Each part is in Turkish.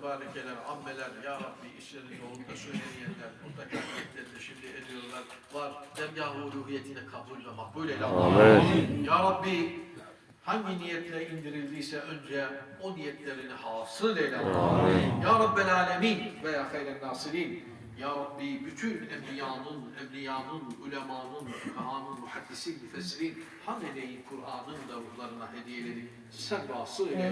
tebarekeler, ammeler, Ya Rabbi işlerini yolunda söyleyenler, buradaki hareketlerini şimdi ediyorlar. Var, dergâh-ı uluhiyetine kabul ve makbul eyle. Amin. Ya Rabbi hangi niyetle indirildiyse önce o niyetlerini hasıl eyle. Ya Rabbel alemin ve ya hayren nasirin. Ya Rabbi bütün enbiyanın, evliyanın, ulemanın, fukahanın, muhaddisin, müfessirin, hameleyin Kur'an'ın da ruhlarına hediyeledik. Sen vasıl eyle.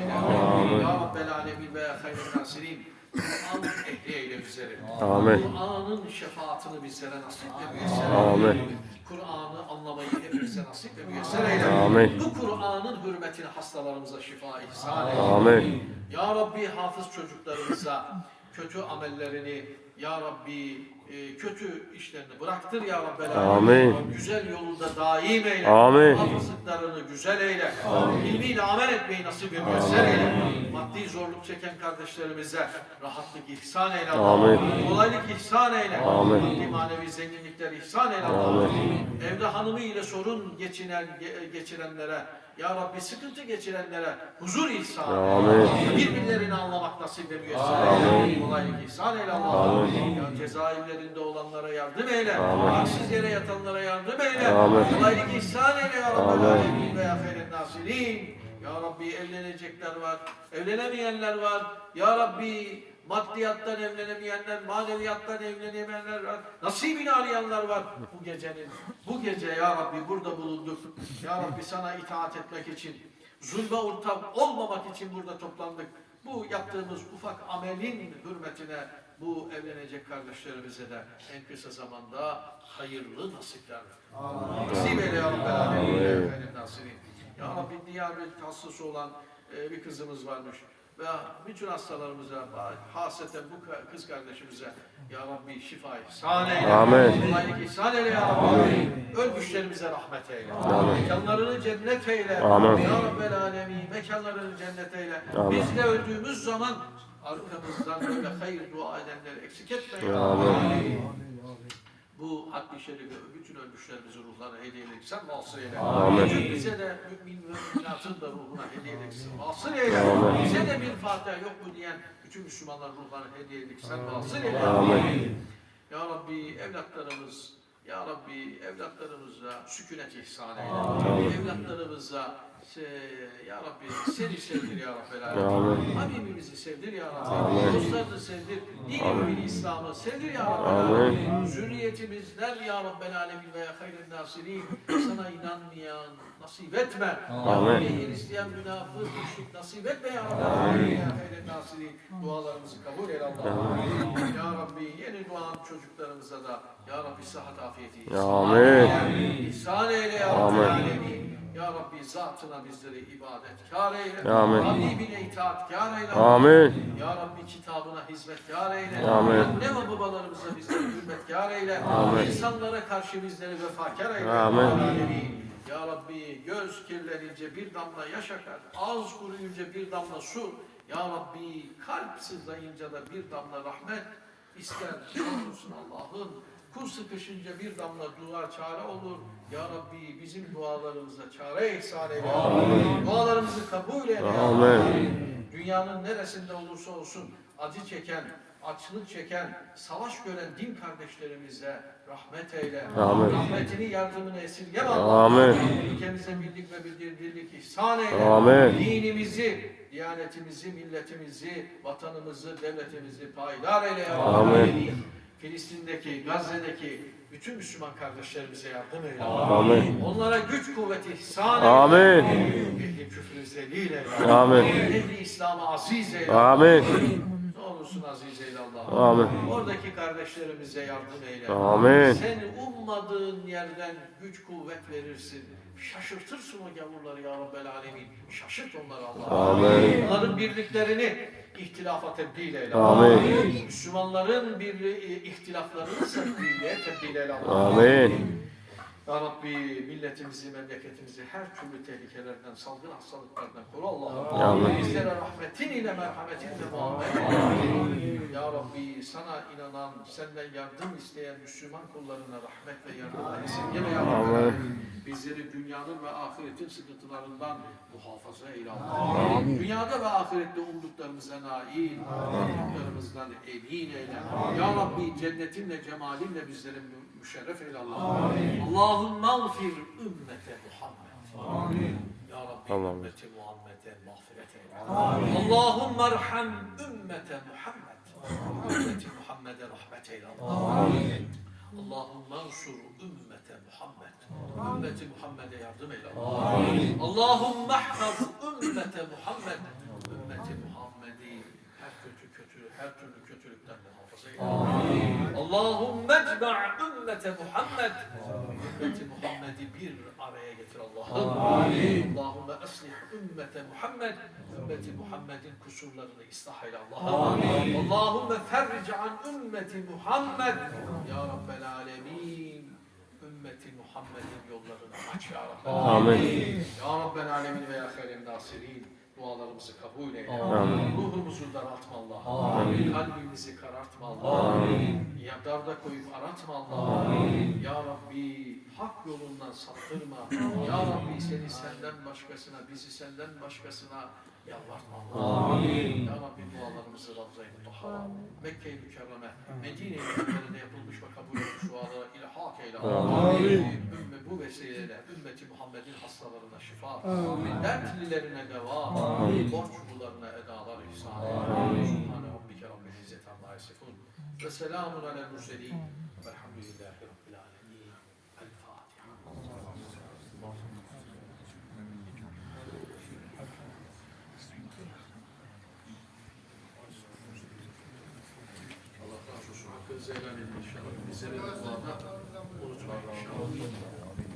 Ya Rabbel alemin ve ya hayren nasirin. Kur'an ehli eyle bizleri. Amin. Kur'an'ın şefaatini bizlere nasip ve müyesser. Amin. Kur'an'ı anlamayı hepimize nasip ve müyesser eyle. Amin. Bu Kur'an'ın hürmetine hastalarımıza şifa ihsan eyle. Amin. Ya Rabbi hafız çocuklarımıza kötü amellerini Ya Rabbi e, kötü işlerini bıraktır Ya Rabbi. Amin. Güzel yolunda daim eyle. Amin. Hafızlıklarını güzel eyle. İlmiyle amel etmeyi nasip ve müyesser eyle. Maddi zorluk çeken kardeşlerimize rahatlık ihsan eyle. Amin. Kolaylık ihsan eyle. Amin. Maddi manevi zenginlikler ihsan eyle. Amin. Evde hanımı ile sorun geçinen, ge- geçirenlere, Ya Rabbi sıkıntı geçirenlere huzur ihsan eyle. Amin. Birbirlerini anlamak nasip ve müyesser eyle. Kolaylık ihsan eyle Allah'ım. Ya cezaevlerinde olanlara yardım eyle. Amin. Haksız yere yatanlara yardım eyle. Amin. Kolaylık ihsan eyle ya Rabbi. Amin. Alemin ve ya hayren nasirin. Ya Rabbi evlenecekler var, evlenemeyenler var. Ya Rabbi maddiyattan evlenemeyenler, maneviyattan evlenemeyenler var. Nasibini arayanlar var bu gecenin. Bu gece ya Rabbi burada bulunduk. Ya Rabbi sana itaat etmek için, zulme ortak olmamak için burada toplandık. Bu yaptığımız ufak amelin hürmetine bu evlenecek kardeşlerimize de en kısa zamanda hayırlı nasipler ver. Nasip eyle ya Rabbi. Ya Rabbi diyabet hastası olan e, bir kızımız varmış. Ve bütün hastalarımıza, haseten bu kız kardeşimize Ya Rabbi şifa ihsan eyle. Amin. Kolaylık ihsan eyle Ya Rabbi. Ölmüşlerimize rahmet eyle. Mekanlarını cennet eyle. Amin. Ya Rabbel alemin. Mekanlarını cennet eyle. Amin. Biz de öldüğümüz zaman arkamızdan böyle hayır dua edenleri eksik etme ya Amin. Bu hakkı şerifi bütün ölmüşlerimizin ruhlarına hediye eyle. Sen vasıl eyle. Amin. Bize de mümin ve müminatın da ruhuna hediye eyle. Vasıl eyle. Amin. Bize de bir Fatiha yok mu diyen bütün Müslümanlar ruhlarına hediye eyle. Sen vasıl eyle. Amin. Ya Rabbi evlatlarımız ya Rabbi evlatlarımıza sükunet ihsan eyle. Evlatlarımıza se- ya Rabbi seni sevdir ya Rabbi. Amin. Habibimizi sevdir ya Rabbi. Amin. Dostlarını sevdir. Dini mümin İslam'ı sevdir ya Rabbi. Amin. Zürriyetimizden ya Rabbel alemin ve ya hayren nasirin sana inanmayan nasip etme. Amin. İsteyen münafık, müşrik nasip etme ya Rabbi. Amin. Ya hayren nasirin dualarımızı kabul eyle Allah'ım. Ya Rabbi yeni doğan çocuklarımıza da Ya Rabbi sıhhat afiyeti Amin. İhsan eyle ya Rabbi. Amin. Ya Rabbi zatına bizleri ibadetkar eyle. Amin. Habibine itaatkar eyle. Amin. Ya Rabbi kitabına hizmetkar eyle. Amin. Anne ve babalarımıza bizleri hürmetkar eyle. Amin. İnsanlara karşı bizleri vefakar eyle. Amin. Ya Rabbi göz kirlenince bir damla yaş akar. Ağız kuruyunca bir damla su. Ya Rabbi kalp sızlayınca da bir damla rahmet ister. Olsun Allah'ın. Kul sıkışınca bir damla dua çare olur. Ya Rabbi bizim dualarımıza çare ihsan eyle. Dualarımızı kabul eyle. Amin. Dünyanın neresinde olursa olsun acı çeken, açlık çeken, savaş gören din kardeşlerimize rahmet eyle. Amin. Rahmetini, yardımını esirgeme Amin. Ülkemize birlik ve bildirdirlik ihsan eyle. Amin. Dinimizi, diyanetimizi, milletimizi, vatanımızı, devletimizi payidar eyle. Rabbi. Amin. Filistin'deki, Gazze'deki bütün Müslüman kardeşlerimize yardım eyle. Amin. Onlara güç kuvvet ihsan eyle. Amin. Ehli küfrü zelil eyle. Amin. Ehli İslam'ı aziz eyle. Amin. Ne olursun aziz eyle Allah'ım. Amin. Oradaki kardeşlerimize yardım eyle. Amin. Sen ummadığın yerden güç kuvvet verirsin. Şaşırtırsın o gavurları ya Rabbel Alemin. Şaşırt onları Allah'ım. Amin. Onların birliklerini ihtilafa tebdil eyle. Amin. Müslümanların birliği, ihtilaflarını birliğe tebdil eyle Allah'ım. Amin. Ya Rabbi milletimizi, memleketimizi her türlü tehlikelerden, salgın hastalıklardan koru Allah'ım. Bizlere rahmetin ile merhametinle muamele eyle. Ya Rabbi sana inanan, senden yardım isteyen Müslüman kullarına rahmet ve yardım esirgeme ya Rabbi. Bizleri dünyanın ve ahiretin sıkıntılarından muhafaza eyle Allah'ım. Dünyada ve ahirette umduklarımıza nail, umduklarımızdan emin eyle. Ya Rabbi cennetinle, cemalinle bizleri mü- müşerref eyle Allah'ım. Allahümme mağfir ümmete Muhammed. Ya Rabbi Allah'ım. ümmeti Muhammed'e mağfiret eyle. Allahümme erham ümmete Muhammed. Ümmeti Muhammed'e rahmet eyle Allah'ım. Allahümme ensur ümmete Muhammed. Ümmeti Muhammed'e yardım eyle Allah'ım. Allahümme ahfaz ümmete Muhammed. Ümmeti Muhammed'i her kötü kötü, her türlü kötülükten muhafaza eyle. Allahümme ecma' ümmete Muhammed. Ümmeti Muhammed'i bir araya getir Allah'ım. Allahümme eslih ümmete Muhammed. Ümmeti Muhammed'in kusurlarını ıslah eyle Allah'ım. Allahümme ferric an ümmeti Muhammed. Ya Rabbel alemin. Ümmeti Muhammed'in yollarını aç ya Rabbel Amin. Ya Rabbel alemin ve ya hayren nasirin. Dualarımızı kabul eyle. Amin. Ruhumuzu daraltma Allah. Kalbimizi karartma Allah. Ya darda koyup aratma Allah. Ya Rabbi hak yolundan saptırma. Ya Rabbi seni senden başkasına, bizi senden başkasına yalvartma Allah. Ya Rabbi dualarımızı Ravza-i Mutahhara, Mekke-i Mükerreme, Medine-i Münevvere'de yapılmış ve kabul edilmiş dualara ilhak eyle Allah. Ümme bu vesileyle ümmeti Muhammed'in hastalarına şifa, dertlilerine deva, borçlularına edalar ihsan eyle. Subhane Rabbike Rabbil İzzet Amma Yasifun. Ve selamun alel murselin. Velhamdülillahi Rabbil Alemin. El Fatiha. Allah razı olsun. Hakkınızı helal edin inşallah. Bizlere de duada unutmayın inşallah. mean